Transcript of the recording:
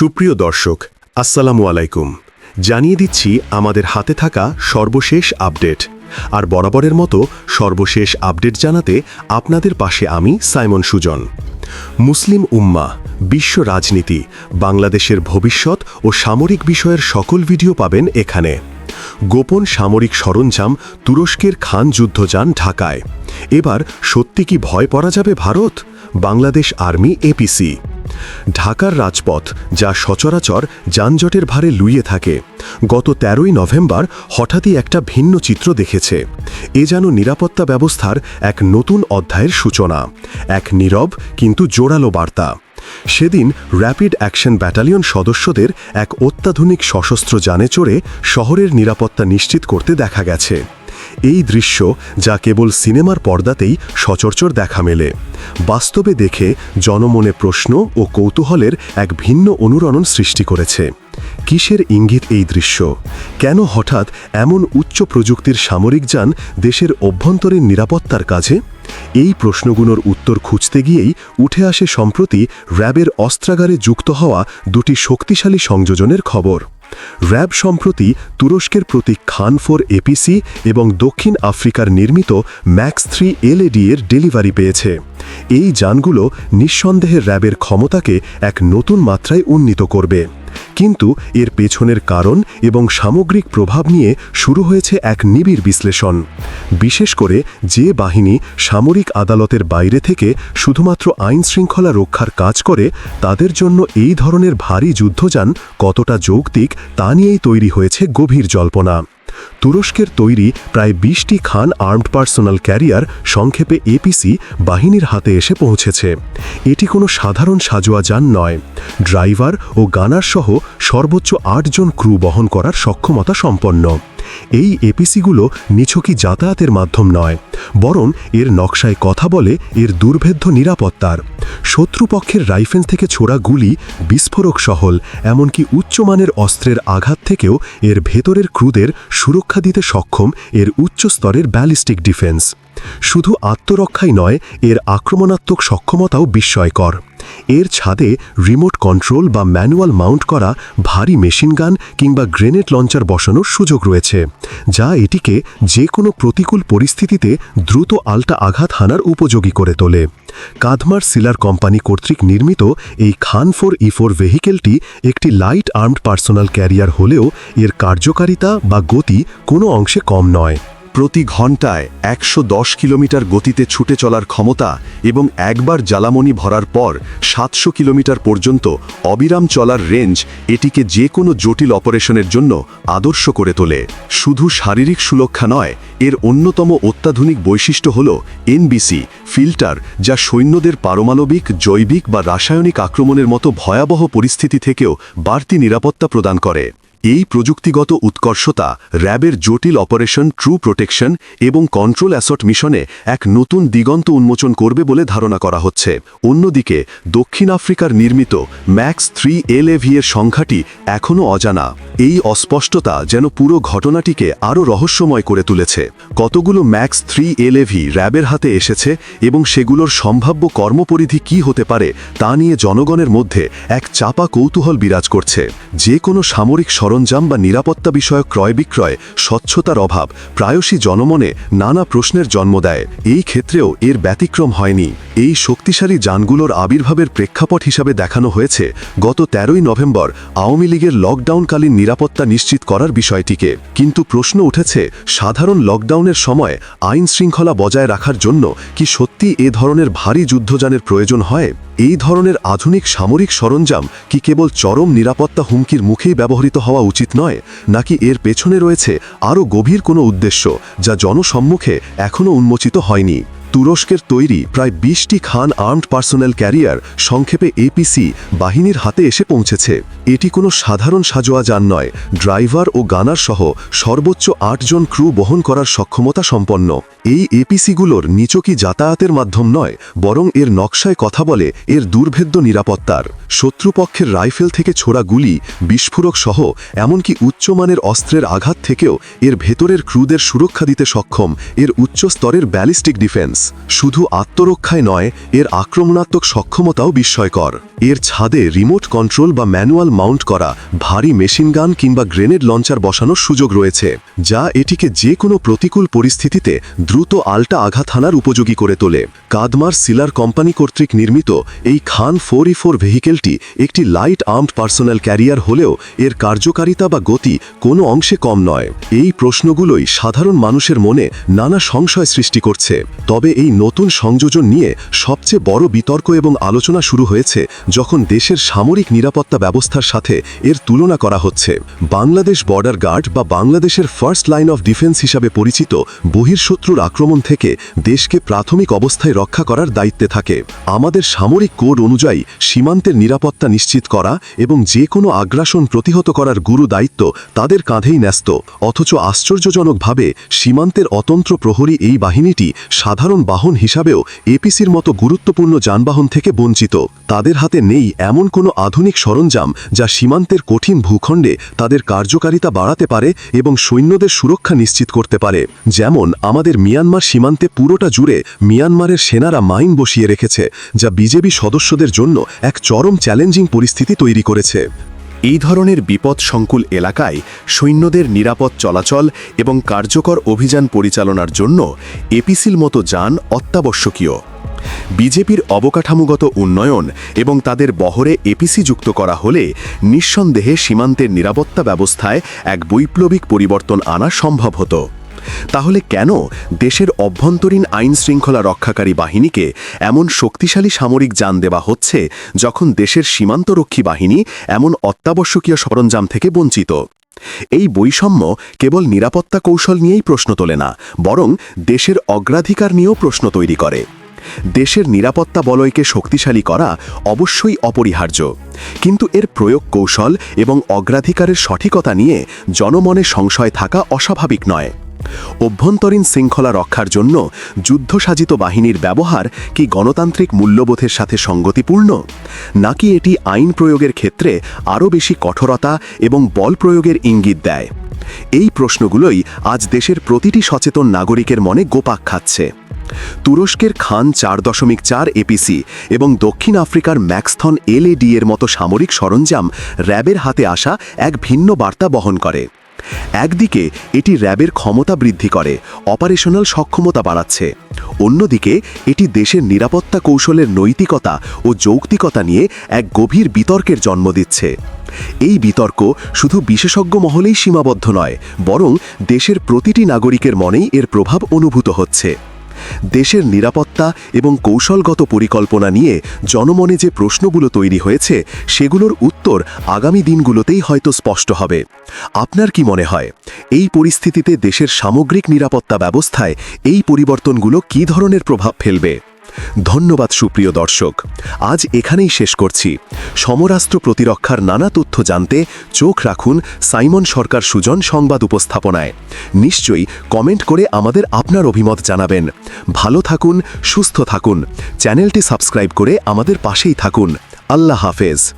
সুপ্রিয় দর্শক, আসসালামু আলাইকুম। জানিয়ে দিচ্ছি আমাদের হাতে থাকা সর্বশেষ আপডেট। আর বরাবরের মতো সর্বশেষ আপডেট জানাতে আপনাদের পাশে আমি সাইমন সুজন। মুসলিম উম্মা, বিশ্ব রাজনীতি, বাংলাদেশের ভবিষ্যৎ ও সামরিক বিষয়ের সকল ভিডিও পাবেন এখানে। গোপন সামরিক সরঞ্জাম তুরস্কের খান যুদ্ধ যান ঢাকায়। এবার সত্যি কি ভয় পড়া যাবে ভারত? বাংলাদেশ আর্মি এপিসি ঢাকার রাজপথ, যা সচরাচর যানজটের ভারে লুইয়ে থাকে। গত তেরোই নভেম্বর হঠাৎই একটা ভিন্ন চিত্র দেখেছে। এ যেন নিরাপত্তা ব্যবস্থার এক নতুন অধ্যায়ের সূচনা। এক নীরব কিন্তু জোরালো বার্তা। সেদিন র্যাপিড অ্যাকশন ব্যাটালিয়ন সদস্যদের এক অত্যাধুনিক সশস্ত্র যানে চড়ে শহরের নিরাপত্তা নিশ্চিত করতে দেখা গেছে। এই দৃশ্য যা কেবল সিনেমার পর্দাতেই সচরচর দেখা মেলে। বাস্তবে দেখে জনমনে প্রশ্ন ও কৌতূহলের এক ভিন্ন অনুরণন সৃষ্টি করেছে। কিসের ইঙ্গিত এই দৃশ্য? কেন হঠাৎ এমন উচ্চ প্রযুক্তির সামরিক যান দেশের অভ্যন্তরীণ নিরাপত্তার কাজে? এই প্রশ্নগুলোর উত্তর খুঁজতে গিয়েই উঠে আসে সম্প্রতি র্যাবের অস্ত্রাগারে যুক্ত হওয়া দুটি শক্তিশালী সংযোজনের খবর। র্যাব সম্প্রতি তুরস্কের প্রতীক খান ফোর এপিসি এবং দক্ষিণ আফ্রিকার নির্মিত ম্যাক্স থ্রি এলএডি এর ডেলিভারি পেয়েছে। এই যানগুলো নিঃসন্দেহে র্যাবের ক্ষমতাকে এক নতুন মাত্রায় উন্নীত করবে। কিন্তু এর পেছনের কারণ এবং সামগ্রিক প্রভাব নিয়ে শুরু হয়েছে এক নিবিড় বিশ্লেষণ। বিশেষ করে যে বাহিনী সামরিক আদালতের বাইরে থেকে শুধুমাত্র আইন শৃঙ্খলা রক্ষার কাজ করে, তাদের জন্য এই ধরনের ভারী যুদ্ধযান কতটা যৌক্তিক তা নিয়েই তৈরি হয়েছে গভীর জল্পনা। তুরস্কের তৈরি প্রায় বিশটি খান আর্মড পার্সোনাল ক্যারিয়ার সংক্ষেপে এপিসি বাহিনীর হাতে এসে পৌঁছেছে। এটি কোনো সাধারণ সাজোয়া যান নয়। ড্রাইভার ও গানার সহ সর্বোচ্চ আটজন ক্রু বহন করার সক্ষমতা সম্পন্ন। এই এপিসিগুলো নিছকই যাতায়াতের মাধ্যম নয়, বরং এর নকশায় কথা বলে এর দুর্ভেদ্য নিরাপত্তার। শত্রুপক্ষের রাইফেল থেকে ছোড়া গুলি বিস্ফোরক সহল, এমনকি উচ্চমানের অস্ত্রের আঘাত থেকেও এর ভেতরের ক্রুদের সুরক্ষা দিতে সক্ষম এর উচ্চ স্তরের ব্যালিস্টিক ডিফেন্স। শুধু আত্মরক্ষাই নয়, এর আক্রমণাত্মক সক্ষমতাও বিস্ময়কর। এর ছাদে রিমোট কন্ট্রোল বা ম্যানুয়াল মাউন্ট করা ভারী মেশিন গান কিংবা গ্রেনেড লঞ্চার বসানোর সুযোগ রয়েছে, যা এটিকে যে কোনো প্রতিকূল পরিস্থিতিতে দ্রুত আলটা আঘাত হানার উপযোগী করে তোলে। কাধমার সিলার কোম্পানি কর্তৃক নির্মিত এই খান ফোর ই ফোর ভেহিকেলটি একটি লাইট আর্মড পার্সোনাল ক্যারিয়ার হলেও এর কার্যকারিতা বা গতি কোনো অংশে কম নয়। প্রতি ঘন্টায় একশো দশ কিলোমিটার গতিতে ছুটে চলার ক্ষমতা এবং একবার জ্বালামণি ভরার পর সাতশো কিলোমিটার পর্যন্ত অবিরাম চলার রেঞ্জ এটিকে যে কোনো জটিল অপারেশনের জন্য আদর্শ করে তোলে। শুধু শারীরিক সুরক্ষা নয়, এর অন্যতম অত্যাধুনিক বৈশিষ্ট্য হল এনবিসি ফিল্টার, যা সৈন্যদের পারমাণবিক, জৈবিক বা রাসায়নিক আক্রমণের মতো ভয়াবহ পরিস্থিতি থেকেও বাড়তি নিরাপত্তা প্রদান করে। এই প্রযুক্তিগত উৎকর্ষতা র্যাবের জটিল অপারেশন ট্রু প্রোটেকশন এবং কন্ট্রোল অ্যাসট মিশনে এক নতুন দিগন্ত উন্মোচন করবে বলে ধারণা করা হচ্ছে। অন্যদিকে, দক্ষিণ আফ্রিকার নির্মিত ম্যাক্স থ্রি এলএভি এর সংখ্যাটি এখনও অজানা। এই অস্পষ্টতা যেন পুরো ঘটনাটিকে আরও রহস্যময় করে তুলেছে। কতগুলো ম্যাক্স থ্রি এলএভি র্যাবের হাতে এসেছে এবং সেগুলোর সম্ভাব্য কর্মপরিধি কি হতে পারে তা নিয়ে জনগণের মধ্যে এক চাপা কৌতূহল বিরাজ করছে। যে কোনো সামরিক সরঞ্জাম বা নিরাপত্তা বিষয়ক ক্রয় বিক্রয়, স্বচ্ছতার অভাব, প্রায়শই জনমনে নানা প্রশ্নের জন্ম দেয়। এই ক্ষেত্রেও এর ব্যতিক্রম হয়নি। এই শক্তিশালী যানগুলোর আবির্ভাবের প্রেক্ষাপট হিসাবে দেখানো হয়েছে গত তেরোই নভেম্বর আওয়ামী লীগের লকডাউনকালীন নিরাপত্তা নিশ্চিত করার বিষয়টিকে। কিন্তু প্রশ্ন উঠেছে, সাধারণ লকডাউনের সময় আইন শৃঙ্খলা বজায় রাখার জন্য কি সত্যি এ ধরনের ভারী যুদ্ধযানের প্রয়োজন হয়? এই ধরনের আধুনিক সামরিক সরঞ্জাম কি কেবল চরম নিরাপত্তা হুমকির মুখেই ব্যবহৃত হওয়া উচিত নয়, নাকি এর পেছনে রয়েছে আরও গভীর কোনো উদ্দেশ্য যা জনসম্মুখে এখনও উন্মোচিত হয়নি? তুরস্কের তৈরি প্রায় বিশটি খান আর্মড পার্সোনাল ক্যারিয়ার সংক্ষেপে এপিসি বাহিনীর হাতে এসে পৌঁছেছে। এটি কোনো সাধারণ সাজোয়া যান নয়, ড্রাইভার ও গানার সহ সর্বোচ্চ আটজন ক্রু বহন করার সক্ষমতা সম্পন্ন। এই এপিসিগুলোর নিচকি যাতায়াতের মাধ্যম নয়, বরং এর নকশায় কথা বলে এর দুর্ভেদ্য নিরাপত্তার। শত্রুপক্ষের রাইফেল থেকে ছোড়া গুলি, বিস্ফোরক সহ, এমনকি উচ্চমানের অস্ত্রের আঘাত থেকেও এর ভেতরের ক্রুদের সুরক্ষা দিতে সক্ষম। এর উচ্চ স্তরের ব্যালিস্টিক ডিফেন্স। শুধু আত্মরক্ষায় নয়, এর আক্রমণাত্মক সক্ষমতাও বিস্ময়কর। এর ছাদে রিমোট কন্ট্রোল বা ম্যানুয়াল মাউন্ট করা ভারী মেশিন গান কিংবা গ্রেনেড লঞ্চার বসানোর সুযোগ রয়েছে, যা এটিকে যে কোনো প্রতিকূল পরিস্থিতিতে দ্রুত আলটা আঘাত হানার উপযোগী করে তোলে। কাদমার সিলার কোম্পানি কর্তৃক নির্মিত এই খান ফোর ই ফোর ভেহিকেলটি একটি লাইট আর্মড পার্সোনাল ক্যারিয়ার হলেও এর কার্যকারিতা বা গতি কোনো অংশে কম নয়। এই প্রশ্নগুলোই সাধারণ মানুষের মনে নানা সংশয় সৃষ্টি করছে। তবে এই নতুন সংযোজন নিয়ে সবচেয়ে বড় বিতর্ক এবং আলোচনা শুরু হয়েছে যখন দেশের সামরিক নিরাপত্তা ব্যবস্থার সাথে এর তুলনা করা হচ্ছে। বাংলাদেশ বর্ডার গার্ড বা বাংলাদেশের ফার্স্ট লাইন অফ ডিফেন্স হিসাবে পরিচিত বহির্শত্রুর আক্রমণ থেকে দেশকে প্রাথমিক অবস্থায় রক্ষা করার দায়িত্বে থাকে। আমাদের সামরিক কোড অনুযায়ী সীমান্তের নিরাপত্তা নিশ্চিত করা এবং যে কোনো আগ্রাসন প্রতিহত করার গুরু দায়িত্ব তাদের কাঁধেই ন্যস্ত। অথচ আশ্চর্যজনকভাবে সীমান্তের অতন্ত্র প্রহরী এই বাহিনীটি সাধারণ বাহন হিসাবেও এপিসির মতো গুরুত্বপূর্ণ যানবাহন থেকে বঞ্চিত। তাদের হাতে নেই এমন কোনো আধুনিক সরঞ্জাম যা সীমান্তের কঠিন ভূখণ্ডে তাদের কার্যকারিতা বাড়াতে পারে এবং সৈন্যদের সুরক্ষা নিশ্চিত করতে পারে। যেমন আমাদের মিয়ানমার সীমান্তে পুরোটা জুড়ে মিয়ানমারের সেনারা মাইন বসিয়ে রেখেছে, যা বিজেপি সদস্যদের জন্য এক চরম চ্যালেঞ্জিং পরিস্থিতি তৈরি করেছে। এই ধরনের বিপদ সংকুল এলাকায় সৈন্যদের নিরাপদ চলাচল এবং কার্যকর অভিযান পরিচালনার জন্য এপিসিল মতো যান অত্যাবশ্যকীয়। বিজেপির অবকাঠামোগত উন্নয়ন এবং তাদের বহরে এপিসি যুক্ত করা হলে নিঃসন্দেহে সীমান্তের নিরাপত্তা ব্যবস্থায় এক বৈপ্লবিক পরিবর্তন আনা সম্ভব হতো। তাহলে কেন দেশের অভ্যন্তরীণ আইন শৃঙ্খলা রক্ষাকারী বাহিনীকে এমন শক্তিশালী সামরিক যান দেওয়া হচ্ছে যখন দেশের সীমান্তরক্ষী বাহিনী এমন অত্যাবশ্যকীয় সরঞ্জাম থেকে বঞ্চিত? এই বৈষম্য কেবল নিরাপত্তা কৌশল নিয়েই প্রশ্ন তোলে না, বরং দেশের অগ্রাধিকার নিয়েও প্রশ্ন তৈরি করে। দেশের নিরাপত্তা বলয়কে শক্তিশালী করা অবশ্যই অপরিহার্য। কিন্তু এর প্রয়োগ কৌশল এবং অগ্রাধিকারের সঠিকতা নিয়ে জনমনে সংশয় থাকা অস্বাভাবিক নয়। অভ্যন্তরীণ শৃঙ্খলা রক্ষার জন্য যুদ্ধসাজিত বাহিনীর ব্যবহার কি গণতান্ত্রিক মূল্যবোধের সাথে সঙ্গতিপূর্ণ? নাকি এটি আইন প্রয়োগের ক্ষেত্রে আরও বেশি কঠোরতা এবং বল প্রয়োগের ইঙ্গিত দেয়? এই প্রশ্নগুলোই আজ দেশের প্রতিটি সচেতন নাগরিকের মনে গোপাক খাচ্ছে। তুরস্কের খান চার দশমিক চার এপিসি এবং দক্ষিণ আফ্রিকার ম্যাক্সথন এলএডি এর মতো সামরিক সরঞ্জাম র্যাবের হাতে আসা এক ভিন্ন বার্তা বহন করে। একদিকে এটি র্যাবের ক্ষমতা বৃদ্ধি করে, অপারেশনাল সক্ষমতা বাড়াচ্ছে। অন্যদিকে, এটি দেশের নিরাপত্তা কৌশলের নৈতিকতা ও যৌক্তিকতা নিয়ে এক গভীর বিতর্কের জন্ম দিচ্ছে। এই বিতর্ক শুধু বিশেষজ্ঞ মহলেই সীমাবদ্ধ নয়, বরং দেশের প্রতিটি নাগরিকের মনেই এর প্রভাব অনুভূত হচ্ছে। দেশের নিরাপত্তা এবং কৌশলগত পরিকল্পনা নিয়ে জনমনে যে প্রশ্নগুলো তৈরি হয়েছে, সেগুলোর উত্তর আগামী দিনগুলোতেই হয়তো স্পষ্ট হবে। আপনার কি মনে হয়, এই পরিস্থিতিতে দেশের সামগ্রিক নিরাপত্তা ব্যবস্থায় এই পরিবর্তনগুলো কী ধরনের প্রভাব ফেলবে? ধন্যবাদ সুপ্রিয় দর্শক। আজ এখানেই শেষ করছি। সমরাস্ত্র প্রতিরক্ষার নানা তথ্য জানতে চোখ রাখুন সাইমন সরকার সুজন সংবাদ উপস্থাপনায়। নিশ্চয়ই কমেন্ট করে আমাদের আপনার অভিমত জানাবেন। ভালো থাকুন, সুস্থ থাকুন। চ্যানেলটি সাবস্ক্রাইব করে আমাদের পাশেই থাকুন। আল্লাহ হাফেজ।